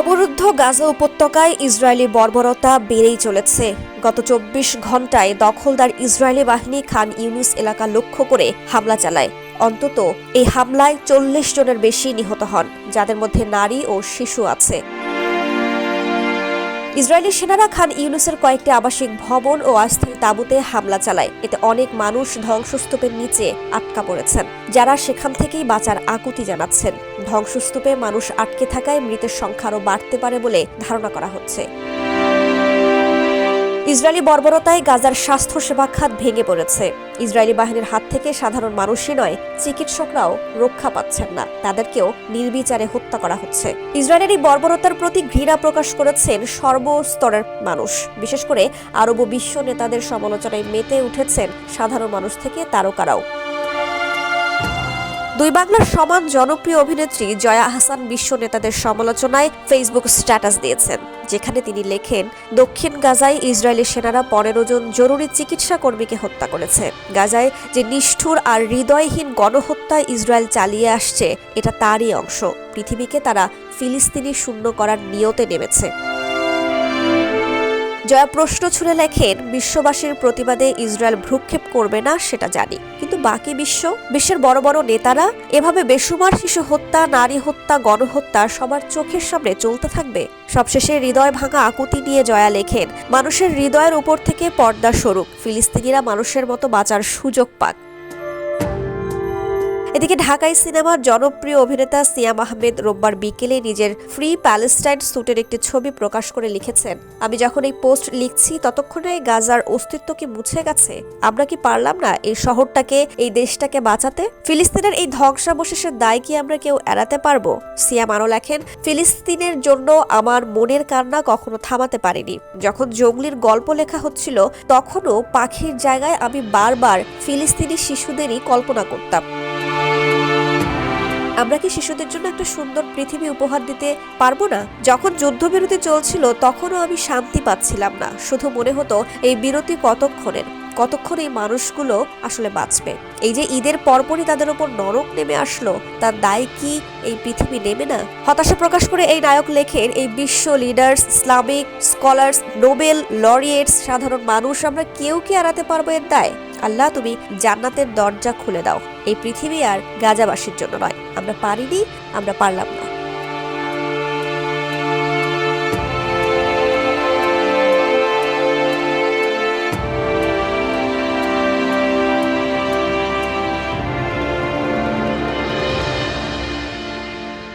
অবরুদ্ধ গাজা উপত্যকায় ইসরায়েলি বর্বরতা বেড়েই চলেছে। গত চব্বিশ ঘন্টায় দখলদার ইসরায়েলি বাহিনী খান ইউনুস এলাকা লক্ষ্য করে হামলা চালায়। অন্তত এই হামলায় চল্লিশ জনের বেশি নিহত হন, যাদের মধ্যে নারী ও শিশু আছে। ইসরায়েলি সেনারা খান ইউনুসের কয়েকটি আবাসিক ভবন ও অস্থায়ী তাঁবুতে হামলা চালায়। এতে অনেক মানুষ ধ্বংসস্তূপের নিচে আটকা পড়েছেন। যারা সেখান থেকেই বাঁচার আকুতি জানাচ্ছেন। ধ্বংসস্তূপে মানুষ আটকে থাকায় মৃতের সংখ্যা আরও বাড়তে পারে বলে ধারণা করা হচ্ছে। ইসরায়েলি বর্বরতায় গাজার স্বাস্থ্য সেবা খাত ভেঙে পড়েছে। ইসরায়েলি বাহিনীর হাত থেকে সাধারণ মানুষই নয়, চিকিৎসকরাও রক্ষা পাচ্ছেন না। তাদেরকেও নির্বিচারে হত্যা করা হচ্ছে। ইসরায়েলের এই বর্বরতার প্রতি ঘৃণা প্রকাশ করেছেন সর্বস্তরের মানুষ। বিশেষ করে আরব বিশ্ব নেতাদের সমালোচনায় মেতে উঠেছেন সাধারণ মানুষ থেকে তারকারাও। দুই বাংলার সমান জনপ্রিয় অভিনেত্রী জয়া আহসান বিশ্ব নেতাদের সমালোচনায় ফেসবুক স্ট্যাটাস দিয়েছেন, যেখানে তিনি লেখেন, দক্ষিণ গাজায় ইসরায়েলি সেনারা পনেরো জন জরুরি চিকিৎসা কর্মীকে হত্যা করেছে। গাজায় যে নিষ্ঠুর আর হৃদয়হীন গণহত্যা ইসরায়েল চালিয়ে আসছে, এটা তারই অংশ। পৃথিবীকে তারা ফিলিস্তিনি শূন্য করার নিয়তে নেমেছে। জয়া প্রশ্ন ছুড়ে লেখেন, বিশ্ববাসীর প্রতিবাদে ইসরায়েল ভ্রুক্ষেপ করবে না, সেটা জানি। কিন্তু বাকি বিশ্ব, বিশ্বের বড় বড় নেতারা এভাবে বেসুমার শিশু হত্যা, নারী হত্যা, গণহত্যা সবার চোখের সামনে চলতে থাকবে। সবশেষে হৃদয় ভাঙা আকুতি নিয়ে জয়া লেখেন, মানুষের হৃদয়ের উপর থেকে পর্দা স্বরূপ ফিলিস্তিনিরা মানুষের মতো বাঁচার সুযোগ পাক। এদিকে ঢাকায় সিনেমার জনপ্রিয় অভিনেতা সিয়াম আহমেদ রোববার বিকেলে নিজের ফ্রি প্যালেস্টাইন স্যুটের একটি ছবি প্রকাশ করে লিখেছেন। আমি যখন এই পোস্ট লিখছি, ততক্ষণে গাজার অস্তিত্ব কি মুছে গেছে? আমরা কি পারলাম না এই শহরটাকে, এই দেশটাকে বাঁচাতে? ফিলিস্তিনের এই ধ্বংসাবশেষের দায় কি আমরা কেউ এড়াতে পারব? সিয়াম আরও লেখেন, ফিলিস্তিনের জন্য আমার মনের কান্না কখনো থামাতে পারিনি। যখন জঙ্গলির গল্প লেখা হচ্ছিল, তখনও পাখির জায়গায় আমি বারবার ফিলিস্তিনি শিশুদেরই কল্পনা করতাম। আমরা কি শিশুদের জন্য একটা সুন্দর পৃথিবী উপহার দিতে পারব না? যখন যুদ্ধবিরতি চলছিল, তখনও আমি শান্তি পাচ্ছিলাম না। শুধু মনে হতো, এই বিরতি কতক্ষণের? কতক্ষণ এই মানুষগুলো আসলে বাঁচবে? এই যে ঈদের পরপরই তাদের উপর নরক নেমে আসলো, তার দায় কি এই পৃথিবী নেবে না? হতাশা প্রকাশ করে এই নায়ক লেখেন, এই বিশ্ব leaders, Islamic scholars, Nobel laureates, সাধারণ মানুষ, আমরা কেউ কি এড়াতে পারব এর দায়? আল্লাহ, তুমি জান্নাতের দরজা খুলে দাও। এই পৃথিবী আর গাজাবাসীর জন্য নয়। আমরা পারিনি আমরা পারলাম না।